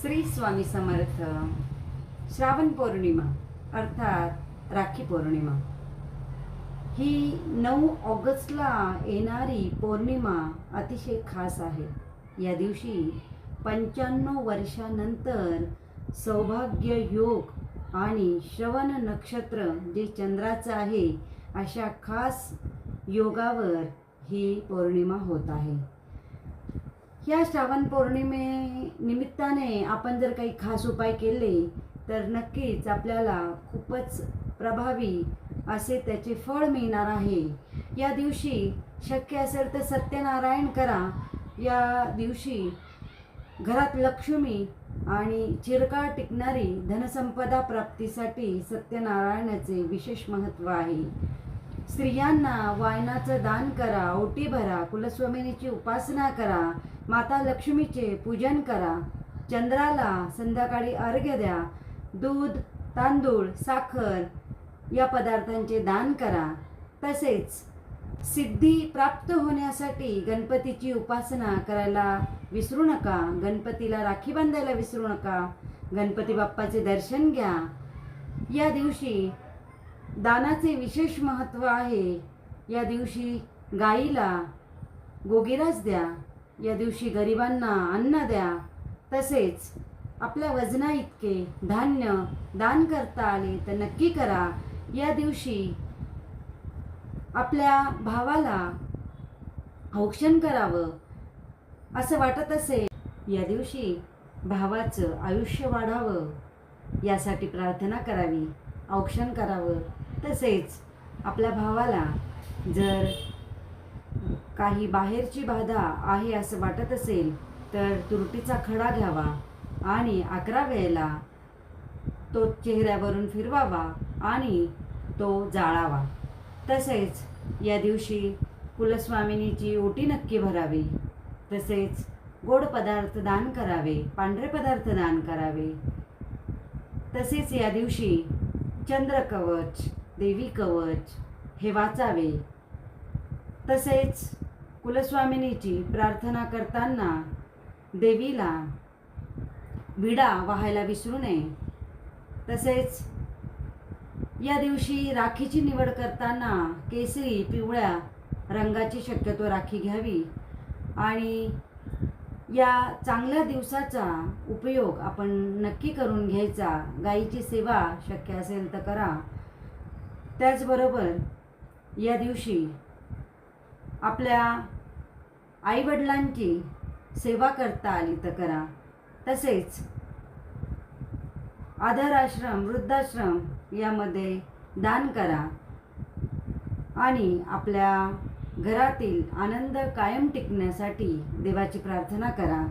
श्री स्वामी समर्थ श्रावण पौर्णिमा अर्थात राखी पौर्णिमा. ही नऊ ऑगस्टला येणारी पौर्णिमा अतिशय खास आहे. या दिवशी पंच्याण्णव वर्षानंतर सौभाग्य योग आणि श्रवण नक्षत्र जे चंद्राचं आहे अशा खास योगावर ही पौर्णिमा होत आहे. या श्रावण पौर्णिमे निमित्ताने आपण जर काही खास उपाय केले तर नक्कीच आपल्याला खूपच प्रभावी असे त्याचे फळ मिळणार आहे. या दिवशी शक्य असेल तर सत्यनारायण करा. या दिवशी घरात लक्ष्मी आणि चिरकाळ टिकणारी धनसंपदा प्राप्तीसाठी सत्यनारायणाचे विशेष महत्त्व आहे. स्त्रियांना वायनाचं दान करा ओटी भरा कुलस्वामिनीची उपासना करा माता लक्ष्मीचे पूजन करा. चंद्राला संध्याकाळी अर्घ्य द्या. दूध तांदूळ साखर या पदार्थांचे दान करा. तसेच सिद्धी प्राप्त होण्यासाठी गणपतीची उपासना करायला विसरू नका. गणपतीला राखी बांधायला विसरू नका. गणपती बाप्पाचे दर्शन घ्या. या दिवशी दानाचे विशेष महत्त्व आहे. या दिवशी गाईला गोगिरास द्या. या दिवशी गरिबांना अन्न द्या. तसेच आपल्या वजना इतके धान्य दान करता आले तर नक्की करा. या दिवशी आपल्या भावाला औक्षण करावं असं वाटत असेल या दिवशी भावाचं आयुष्य वाढावं. यासाठी प्रार्थना करावी. औक्षण करावं तसेच आपल्या भावाला जर काही बाहेरची बाधा आहे असं वाटत असेल तर तुरटीचा खडा घ्यावा आणि अकरा वेळेला तो चेहऱ्यावरून फिरवावा आणि तो जाळावा. तसेच या दिवशी कुलस्वामिनीची ओटी नक्की भरावी. तसेच गोड पदार्थ दान करावे पांढरे पदार्थ दान करावे. तसेच या दिवशी चंद्रकवच देवी कवच हे वाचावे. तसेच कुलस्वामिनीची प्रार्थना करताना देवीला विडा वाहायला विसरू नये. तसेच या दिवशी राखीची निवड करताना केसरी पिवळ्या रंगाची शक्यतो राखी घ्यावी. आणि या चांगल्या दिवसाचा उपयोग आपण नक्की करून घ्यायचा. गाईची सेवा शक्य असेल तर करा. त्याचबरोबर या दिवशी आपल्या आईवडिलांची सेवा करता आली तर करा. तसेच आधार आश्रम वृद्धाश्रम यामध्ये दान करा. आणि आपल्या घरातील आनंद कायम टिकण्यासाठी देवाची प्रार्थना करा.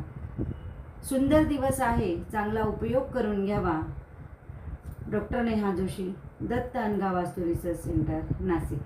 सुंदर दिवस आहे चांगला उपयोग करून घ्यावा. डॉक्टर नेहा जोशी दत्त अनगा वास्तू रिसर्च सेंटर नाशिक.